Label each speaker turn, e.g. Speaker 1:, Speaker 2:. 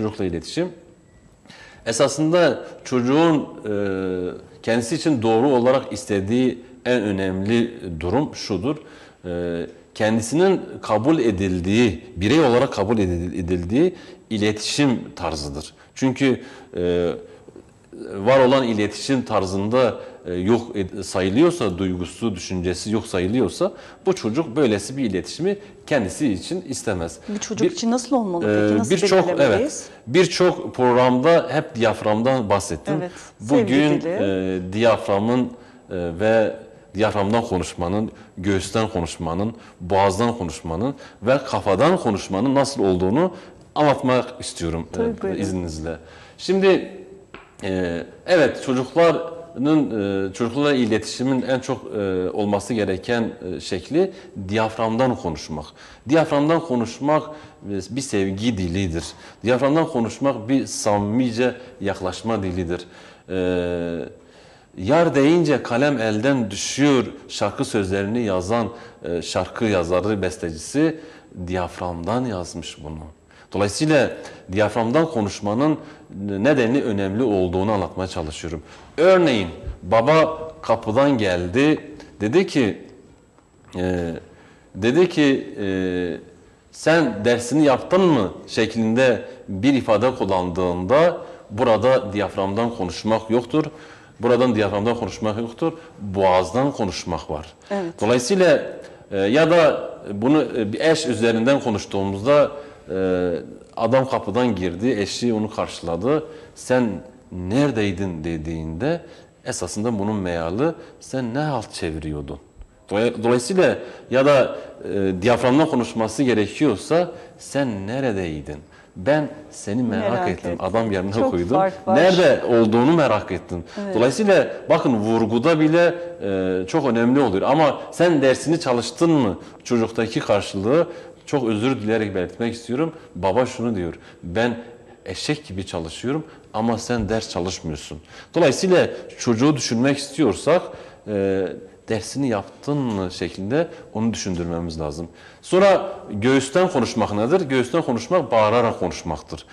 Speaker 1: Çocukla iletişim. Esasında çocuğun e, kendisi için doğru olarak istediği en önemli durum şudur. E, kendisinin kabul edildiği, birey olarak kabul edil- edildiği iletişim tarzıdır. Çünkü e, var olan iletişim tarzında e, yok sayılıyorsa, duygusu, düşüncesi yok sayılıyorsa bu çocuk böylesi bir iletişimi kendisi için istemez.
Speaker 2: Bir çocuk için nasıl olmalı
Speaker 1: Ee,
Speaker 2: peki? Nasıl
Speaker 1: Birçok
Speaker 2: belirlemeliyiz?
Speaker 1: evet. Birçok programda hep diyaframdan bahsettim.
Speaker 2: Evet,
Speaker 1: Bugün e, diyaframın e, ve diyaframdan konuşmanın, göğüsten konuşmanın, boğazdan konuşmanın ve kafadan konuşmanın nasıl olduğunu anlatmak istiyorum e, izninizle. Şimdi e, evet çocukların e, çocuklarla iletişimin en çok e, olması gereken e, şekli diyaframdan konuşmak. Diyaframdan konuşmak e, bir sevgi dilidir. Diyaframdan konuşmak bir samimice yaklaşma dilidir. E, Yar deyince kalem elden düşüyor şarkı sözlerini yazan şarkı yazarı, bestecisi diyaframdan yazmış bunu. Dolayısıyla diyaframdan konuşmanın nedeni önemli olduğunu anlatmaya çalışıyorum. Örneğin baba kapıdan geldi, dedi ki e, dedi ki e, sen dersini yaptın mı şeklinde bir ifade kullandığında burada diyaframdan konuşmak yoktur. Buradan diyaframdan konuşmak yoktur. Boğazdan konuşmak var.
Speaker 2: Evet.
Speaker 1: Dolayısıyla e, ya da bunu e, bir eş üzerinden konuştuğumuzda adam kapıdan girdi, eşi onu karşıladı. Sen neredeydin dediğinde esasında bunun meali sen ne halt çeviriyordun? Dolay- Dolayısıyla ya da e, diyaframla konuşması gerekiyorsa sen neredeydin? Ben seni merak,
Speaker 2: Merak
Speaker 1: ettim.
Speaker 2: ettim.
Speaker 1: Adam yerine
Speaker 2: Çok
Speaker 1: koydum. Nerede olduğunu merak ettim. Dolayısıyla bakın vurguda bile e, çok önemli oluyor. Ama sen dersini çalıştın mı? Çocuktaki karşılığı çok özür dileyerek belirtmek istiyorum. Baba şunu diyor. Ben eşek gibi çalışıyorum ama sen ders çalışmıyorsun. Dolayısıyla çocuğu düşünmek istiyorsak e, dersini yaptın şeklinde onu düşündürmemiz lazım. Sonra göğüsten konuşmak nedir? Göğüsten konuşmak bağırarak konuşmaktır.